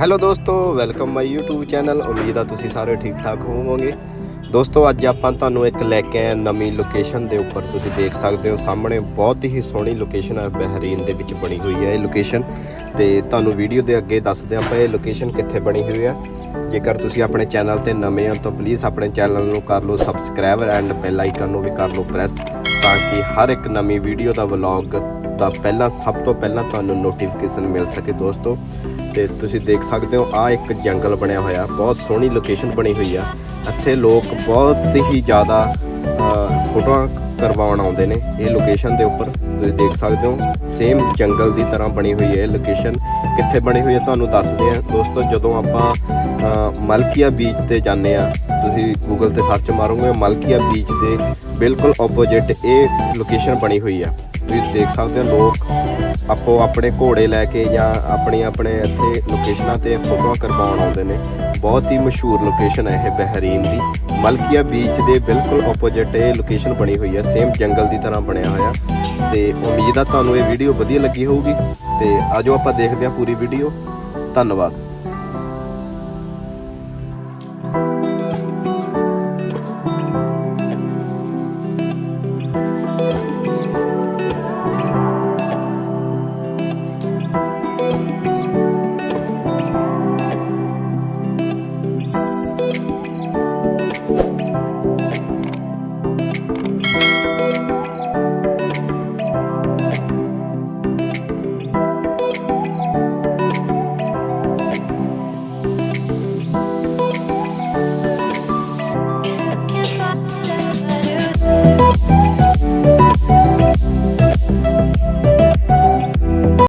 Hello ਦੋਸਤੋ welcome my YouTube channel ਉਮੀਦ ਆ ਤੁਸੀਂ ਸਾਰੇ ਠੀਕ ਠਾਕ ਹੋਵੋਗੇ। ਦੋਸਤੋ, ਅੱਜ ਆਪਾਂ ਤੁਹਾਨੂੰ ਇੱਕ ਲੈ ਕੇ ਆਏ ਨਵੀਂ ਲੋਕੇਸ਼ਨ ਦੇ ਉੱਪਰ। ਤੁਸੀਂ ਦੇਖ ਸਕਦੇ ਹੋ, ਸਾਹਮਣੇ ਬਹੁਤ ਹੀ ਸੋਹਣੀ ਲੋਕੇਸ਼ਨ ਹੈ ਬਹਿਰੀਨ ਦੇ ਵਿੱਚ ਬਣੀ ਹੋਈ ਹੈ ਇਹ ਲੋਕੇਸ਼ਨ ਤੇ ਤੁਹਾਨੂੰ ਵੀਡੀਓ ਦੇ ਅੱਗੇ ਦੱਸਦੇ ਆਪਾਂ ਇਹ ਲੋਕੇਸ਼ਨ ਕਿੱਥੇ ਬਣੀ ਹੋਈ ਹੈ ਜੇਕਰ ਤੁਸੀਂ ਆਪਣੇ ਚੈਨਲ ਤੇ ਨਵੇਂ ਹੋ ਤਾਂ ਪਲੀਜ਼ ਆਪਣੇ ਚੈਨਲ ਨੂੰ ਕਰ ਲਓ ਸਬਸਕ੍ਰਾਈਬ ਐਂਡ ਬੈਲ ਆਈਕਨ ਨੂੰ ਵੀ ਕਰ ਲਓ ਪ੍ਰੈਸ ਤਾਂ ਕਿ ਹਰ ਇੱਕ ਨਵੀਂ ਵੀਡੀਓ ਦਾ ਵਲੌਗ ਦਾ ਪਹਿਲਾਂ, ਸਭ ਤੋਂ ਪਹਿਲਾਂ ਤੁਹਾਨੂੰ ਨੋਟੀਫਿਕੇਸ਼ਨ ਮਿਲ ਸਕੇ ਦੋਸਤੋ। ਤੇ ਤੁਸੀਂ ਦੇਖ ਸਕਦੇ ਹੋ ਆ ਇੱਕ ਜੰਗਲ ਬਣਿਆ ਹੋਇਆ, ਬਹੁਤ ਸੋਹਣੀ ਲੋਕੇਸ਼ਨ ਬਣੀ ਹੋਈ ਆ। ਇੱਥੇ ਲੋਕ ਬਹੁਤ ਹੀ ਜ਼ਿਆਦਾ ਫੋਟੋਆਂ ਕਰਵਾਉਣ ਆਉਂਦੇ ਨੇ ਇਹ ਲੋਕੇਸ਼ਨ ਦੇ ਉੱਪਰ। ਤੁਸੀਂ ਦੇਖ ਸਕਦੇ ਹੋ ਸੇਮ ਜੰਗਲ ਦੀ ਤਰ੍ਹਾਂ ਬਣੀ ਹੋਈ ਹੈ ਇਹ ਲੋਕੇਸ਼ਨ ਕਿੱਥੇ ਬਣੀ ਹੋਈ ਹੈ ਤੁਹਾਨੂੰ ਦੱਸਦੇ ਆ ਦੋਸਤੋ, ਜਦੋਂ ਆਪਾਂ ਮਲਕੀਆ ਬੀਚ ਤੇ ਜਾਂਦੇ ਆ ਤੁਸੀਂ ਗੂਗਲ ਤੇ ਸਰਚ ਮਾਰੋਗੇ, ਮਲਕੀਆ ਬੀਚ ਦੇ ਬਿਲਕੁਲ ਆਪੋਜ਼ਿਟ ਇਹ ਲੋਕੇਸ਼ਨ ਬਣੀ ਹੋਈ ਆ। ਤੁਸੀਂ ਦੇਖ ਸਕਦੇ ਹੋ ਲੋਕ ਆਪੋ ਆਪਣੇ ਘੋੜੇ ਲੈ ਕੇ ਜਾਂ ਆਪਣੀ ਆਪਣੇ ਇੱਥੇ ਲੋਕੇਸ਼ਨਾਂ ਤੇ ਫੋਟੋਆਂ ਕਰਵਾਉਣ ਆਉਂਦੇ ਨੇ। ਬਹੁਤ ਹੀ ਮਸ਼ਹੂਰ ਲੋਕੇਸ਼ਨ ਹੈ ਇਹ ਬਹਿਰੀਨ ਦੀ। ਮਲਕੀਆ ਬੀਚ ਦੇ ਬਿਲਕੁਲ ਆਪੋਜ਼ਿਟ ਇਹ ਲੋਕੇਸ਼ਨ ਬਣੀ ਹੋਈ ਹੈ ਸੇਮ ਜੰਗਲ ਦੀ ਤਰ੍ਹਾਂ ਬਣਿਆ ਹੋਇਆ। ਤੇ ਉਮੀਦ ਆ ਤੁਹਾਨੂੰ ਇਹ ਵੀਡੀਓ ਵਧੀਆ ਲੱਗੀ ਹੋਊਗੀ। ਤੇ ਆਜੋ ਆਪਾਂ ਦੇਖਦੇ ਹਾਂ ਪੂਰੀ ਵੀਡੀਓ ਧੰਨਵਾਦ।